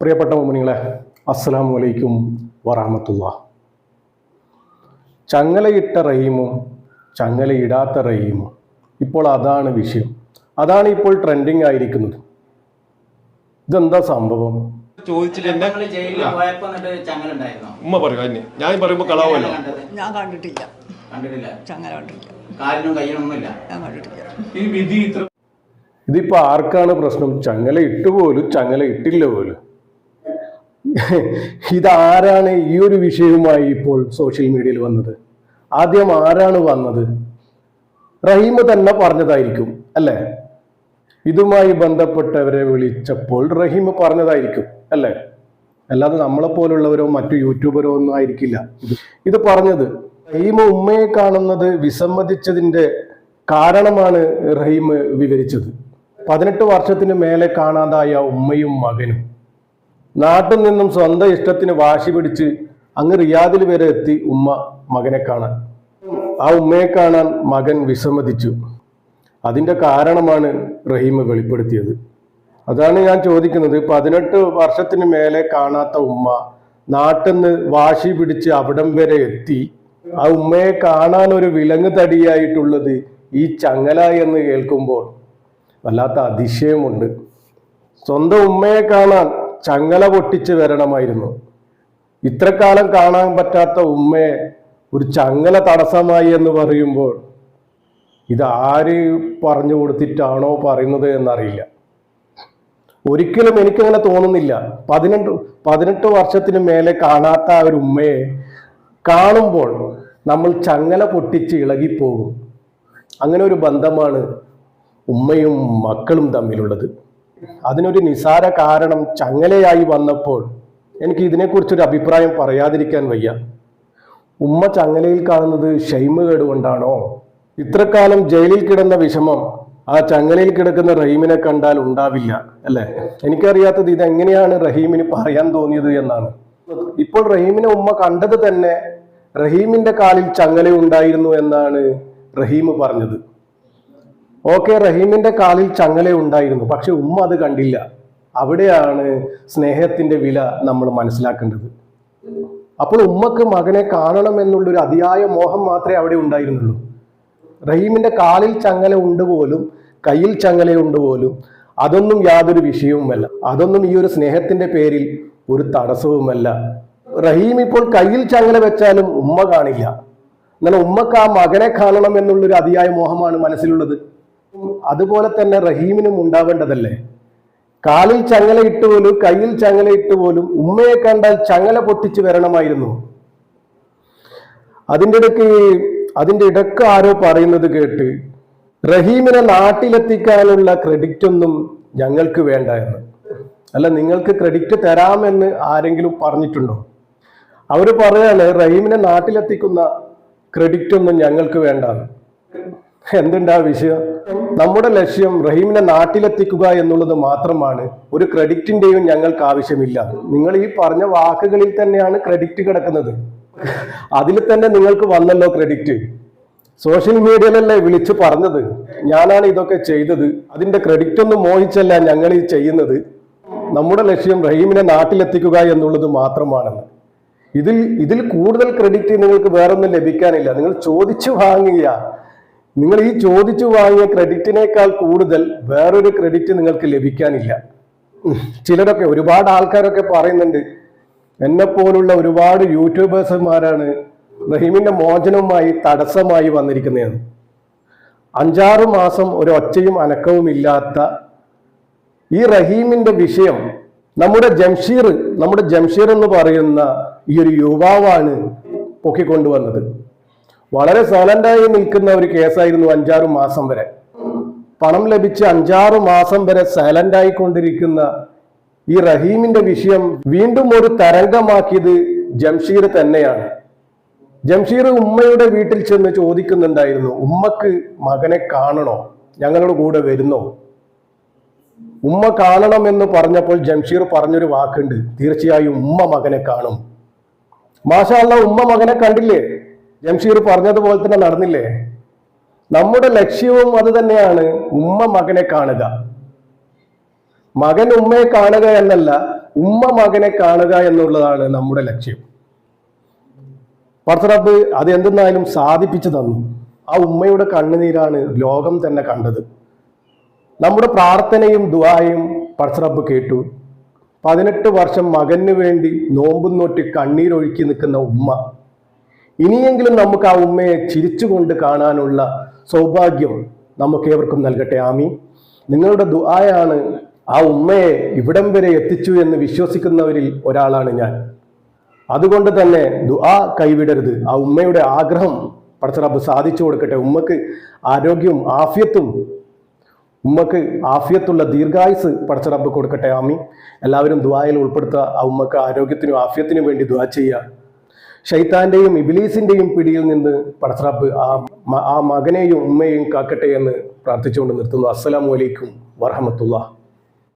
പ്രിയപ്പെട്ട മോമിനികളെ അസ്സലാമു അലൈക്കും വറഹമത്തുള്ള. ചങ്ങലയിട്ട റഹീമും ചങ്ങലയിടാത്ത റഹീമും ഇപ്പോൾ അതാണ് വിഷയം. അതാണ് ഇപ്പോൾ ട്രെൻഡിങ് ആയിരിക്കുന്നത്. ഇതെന്താ സംഭവം? ചോദിച്ചിട്ട് എന്നെ ഉമ്മ പറയും അതിന്. ഞാൻ പറയുമ്പോ ഞാൻ കണ്ടിട്ടില്ല. ചങ്ങല ഞാൻ കണ്ടിട്ടില്ല. ഇതിപ്പോ ആർക്കാണ് പ്രശ്നം? ചങ്ങല ഇട്ടുപോലും ചങ്ങല ഇട്ടില്ല പോലും. ഇതാരാണ് ഈ ഒരു വിഷയവുമായി ഇപ്പോൾ സോഷ്യൽ മീഡിയയിൽ വന്നത്? ആദ്യം ആരാണ് വന്നത്? റഹീമ തന്നെ പറഞ്ഞതായിരിക്കും അല്ലേ? ഇതുമായി ബന്ധപ്പെട്ടവരെ വിളിച്ചപ്പോൾ റഹീമ പറഞ്ഞതായിരിക്കും അല്ലേ? അല്ലാതെ നമ്മളെ പോലുള്ളവരോ മറ്റു യൂട്യൂബറോ ഒന്നും ആയിരിക്കില്ല. ഇത് പറഞ്ഞത് റഹീമ ഉമ്മയെ കാണുന്നത് വിസമ്മതിച്ചതിന്റെ കാരണമാണ് റഹീം വിവരിച്ചത്. പതിനെട്ട് വർഷത്തിന് മേലെ കാണാതായ ഉമ്മയും മകനും. നാട്ടിൽ നിന്നും സ്വന്തം ഇഷ്ടത്തിന് വാശി പിടിച്ച് അങ്ങ് റിയാദിൽ വരെ എത്തി ഉമ്മ മകനെ കാണാൻ. ആ ഉമ്മയെ കാണാൻ മകൻ വിസമ്മതിച്ചു. അതിന്റെ കാരണമാണ് റഹീം വെളിപ്പെടുത്തിയത്. അതാണ് ഞാൻ ചോദിക്കുന്നത്. പതിനെട്ട് വർഷത്തിന് മേലെ കാണാത്ത ഉമ്മ നാട്ടിൽ നിന്ന് വാശി പിടിച്ച് അവിടം വരെ എത്തി. ആ ഉമ്മയെ കാണാൻ ഒരു വിലങ്ങ് തടിയായിട്ടുള്ളത് ഈ ചങ്ങല എന്ന് കേൾക്കുമ്പോൾ വല്ലാത്ത അതിശയമുണ്ട്. സ്വന്തം ഉമ്മയെ കാണാൻ ചങ്ങല പൊട്ടിച്ച് വരണമായിരുന്നു. ഇത്രക്കാലം കാണാൻ പറ്റാത്ത ഉമ്മയെ ഒരു ചങ്ങല തടസ്സമായി എന്ന് പറയുമ്പോൾ ഇത് ആര് പറഞ്ഞു കൊടുത്തിട്ടാണോ പറയുന്നത് എന്നറിയില്ല. ഒരിക്കലും എനിക്കങ്ങനെ തോന്നുന്നില്ല. പതിനെട്ട് പതിനെട്ട് വർഷത്തിന് മേലെ കാണാത്ത ആ ഒരു ഉമ്മയെ കാണുമ്പോൾ നമ്മൾ ചങ്ങല പൊട്ടിച്ച് ഇളകിപ്പോകും. അങ്ങനെ ഒരു ബന്ധമാണ് ഉമ്മയും മക്കളും തമ്മിലുള്ളത്. അതിനൊരു നിസാര കാരണം ചങ്ങലയായി വന്നപ്പോൾ എനിക്ക് ഇതിനെക്കുറിച്ചൊരു അഭിപ്രായം പറയാതിരിക്കാൻ വയ്യ. ഉമ്മ ചങ്ങലയിൽ കാണുന്നത് ഷെയ്മുകേട് കൊണ്ടാണോ? ഇത്രക്കാലം ജയിലിൽ കിടന്ന വിഷമം ആ ചങ്ങലയിൽ കിടക്കുന്ന റഹീമിനെ കണ്ടാൽ ഉണ്ടാവില്ല അല്ലെ? എനിക്കറിയാത്തത് ഇതെങ്ങനെയാണ് റഹീമിന് പറയാൻ തോന്നിയത് എന്നാണ്. ഇപ്പോൾ റഹീമിനെ ഉമ്മ കണ്ടത് തന്നെ റഹീമിന്റെ കാലിൽ ചങ്ങല ഉണ്ടായിരുന്നു എന്നാണ് റഹീം പറഞ്ഞത്. ഓക്കെ റഹീമിന്റെ കാലിൽ ചങ്ങല ഉണ്ടായിരുന്നു പക്ഷെ ഉമ്മ അത് കണ്ടില്ല. അവിടെയാണ് സ്നേഹത്തിന്റെ വില നമ്മൾ മനസ്സിലാക്കേണ്ടത്. അപ്പോൾ ഉമ്മക്ക് മകനെ കാണണം എന്നുള്ളൊരു അതിയായ മോഹം മാത്രമേ അവിടെ ഉണ്ടായിരുന്നുള്ളൂ. റഹീമിന്റെ കാലിൽ ചങ്ങല ഉണ്ട് പോലും കയ്യിൽ ചങ്ങല ഉണ്ട് പോലും അതൊന്നും യാതൊരു വിഷയവുമല്ല. അതൊന്നും ഈ ഒരു സ്നേഹത്തിന്റെ പേരിൽ ഒരു തടസ്സവുമല്ല. റഹീം ഇപ്പോൾ കയ്യിൽ ചങ്ങല വെച്ചാലും ഉമ്മ കാണില്ല. എന്നാൽ ഉമ്മക്ക് ആ മകനെ കാണണം എന്നുള്ളൊരു അതിയായ മോഹമാണ് മനസ്സിലുള്ളത്. അതുപോലെ തന്നെ റഹീമിനും ഉണ്ടാവേണ്ടതല്ലേ? കാലിൽ ചങ്ങലയിട്ട് പോലും കയ്യിൽ ചങ്ങലയിട്ട് പോലും ഉമ്മയെ കണ്ടാൽ ചങ്ങല പൊട്ടിച്ച് വരണമായിരുന്നു. അതിന്റെ ഇടയ്ക്ക് അതിന്റെ ഇടയ്ക്ക് ആരോ പറയുന്നത് കേട്ട് റഹീമിനെ നാട്ടിലെത്തിക്കാനുള്ള ക്രെഡിറ്റ് ഒന്നും ഞങ്ങൾക്ക് വേണ്ട എന്ന്. അല്ല നിങ്ങൾക്ക് ക്രെഡിറ്റ് തരാമെന്ന് ആരെങ്കിലും പറഞ്ഞിട്ടുണ്ടോ? അവർ പറയാണ് റഹീമിനെ നാട്ടിലെത്തിക്കുന്ന ക്രെഡിറ്റ് ഒന്നും ഞങ്ങൾക്ക് വേണ്ട എന്തുണ്ടാ വിഷയം? നമ്മുടെ ലക്ഷ്യം റഹീമിനെ നാട്ടിലെത്തിക്കുക എന്നുള്ളത് മാത്രമാണ്. ഒരു ക്രെഡിറ്റിന്റെയും ഞങ്ങൾക്ക് ആവശ്യമില്ല. നിങ്ങൾ ഈ പറഞ്ഞ വാക്കുകളിൽ തന്നെയാണ് ക്രെഡിറ്റ് കിടക്കുന്നത്. അതിൽ തന്നെ നിങ്ങൾക്ക് വന്നല്ലോ ക്രെഡിറ്റ്. സോഷ്യൽ മീഡിയയിലല്ലേ വിളിച്ചു പറഞ്ഞത്? ഞാനാണ് ഇതൊക്കെ ചെയ്തത്. അതിന്റെ ക്രെഡിറ്റ് ഒന്നും മോഹിച്ചല്ല ഞങ്ങൾ ഈ ചെയ്യുന്നത്. നമ്മുടെ ലക്ഷ്യം റഹീമിനെ നാട്ടിലെത്തിക്കുക എന്നുള്ളത് മാത്രമാണെന്ന് ഇതിൽ ഇതിൽ കൂടുതൽ ക്രെഡിറ്റ് നിങ്ങൾക്ക് വേറൊന്നും ലഭിക്കാനില്ല. നിങ്ങൾ ചോദിച്ചു വാങ്ങിയ നിങ്ങൾ ഈ ചോദിച്ചു വാങ്ങിയ ക്രെഡിറ്റിനേക്കാൾ കൂടുതൽ വേറൊരു ക്രെഡിറ്റ് നിങ്ങൾക്ക് ലഭിക്കാനില്ല. ചിലരൊക്കെ ഒരുപാട് ആൾക്കാരൊക്കെ പറയുന്നുണ്ട് എന്നെ പോലുള്ള ഒരുപാട് യൂട്യൂബേഴ്സുമാരാണ് റഹീമിന്റെ മോചനവുമായി തടസ്സമായി വന്നിരിക്കുന്നതെന്ന് അഞ്ചാറ് മാസം ഒരു ഒച്ചയും അനക്കവും ഇല്ലാത്ത ഈ റഹീമിന്റെ വിഷയം നമ്മുടെ ജംഷീർ നമ്മുടെ ജംഷീർ എന്ന് പറയുന്ന ഈ ഒരു യുവാവാണ് പൊക്കിക്കൊണ്ടുവന്നത് വളരെ സൈലന്റായി നിൽക്കുന്ന ഒരു കേസായിരുന്നു അഞ്ചാറ് മാസം വരെ. പണം ലഭിച്ച് അഞ്ചാറ് മാസം വരെ സൈലന്റായി കൊണ്ടിരിക്കുന്ന ഈ റഹീമിന്റെ വിഷയം വീണ്ടും ഒരു തരംഗമാക്കിയത് ജംഷീർ തന്നെയാണ്. ജംഷീർ ഉമ്മയുടെ വീട്ടിൽ ചെന്ന് ചോദിക്കുന്നുണ്ടായിരുന്നു ഉമ്മക്ക് മകനെ കാണണോ? ഞങ്ങളുടെ കൂടെ വരുന്നോ? ഉമ്മ കാണണം എന്ന് പറഞ്ഞപ്പോൾ ജംഷീർ പറഞ്ഞൊരു വാക്കുണ്ട് തീർച്ചയായും ഉമ്മ മകനെ കാണും. മാഷാല്ല ഉമ്മ മകനെ കണ്ടില്ലേ? ജംഷീർ പറഞ്ഞതുപോലെ തന്നെ നടന്നില്ലേ? നമ്മുടെ ലക്ഷ്യവും അത് തന്നെയാണ്. ഉമ്മ മകനെ കാണുക. മകൻ ഉമ്മയെ കാണുക എന്നല്ല ഉമ്മ മകനെ കാണുക എന്നുള്ളതാണ് നമ്മുടെ ലക്ഷ്യം. പർത്തറബ് അത് എന്തെന്നായാലും സാധിപ്പിച്ചു തന്നു. ആ ഉമ്മയുടെ കണ്ണുനീരാണ് ലോകം തന്നെ കണ്ടത്. നമ്മുടെ പ്രാർത്ഥനയും ദുആയും പർത്തറബ് കേട്ടു. പതിനെട്ട് വർഷം മകന് വേണ്ടി നോമ്പും നോട്ടി കണ്ണീരൊഴുക്കി നിൽക്കുന്ന ഉമ്മ. ഇനിയെങ്കിലും നമുക്ക് ആ ഉമ്മയെ ചിരിച്ചുകൊണ്ട് കാണാനുള്ള സൗഭാഗ്യം നമുക്ക് ഏവർക്കും നൽകട്ടെ. ആമി നിങ്ങളുടെ ദുആയാണ് ആ ഉമ്മയെ ഇവിടം വരെ എത്തിച്ചു എന്ന് വിശ്വസിക്കുന്നവരിൽ ഒരാളാണ് ഞാൻ. അതുകൊണ്ട് തന്നെ ദുആ കൈവിടരുത്. ആ ഉമ്മയുടെ ആഗ്രഹം പടച്ചറബ് സാധിച്ചു കൊടുക്കട്ടെ. ഉമ്മക്ക് ആരോഗ്യവും ആഫ്യത്തും ഉമ്മക്ക് ആഫ്യത്തുള്ള ദീർഘായുസ് പടച്ചറബ് കൊടുക്കട്ടെ. ആമി എല്ലാവരും ദുആയിൽ ഉൾപ്പെടുത്തുക. ആ ഉമ്മക്ക് ആരോഗ്യത്തിനും ആഫ്യത്തിനും വേണ്ടി ദുആ ചെയ്യുക. ഷൈത്താന്റെയും ഇബിലീസിന്റെയും പിടിയിൽ നിന്ന് പടത്രാപ്പ് ആ ആ മകനെയും ഉമ്മയെയും കാക്കട്ടെ എന്ന് പ്രാർത്ഥിച്ചുകൊണ്ട് നിർത്തുന്നു. അസ്സലാമലൈക്കും വറഹമത്തുള്ള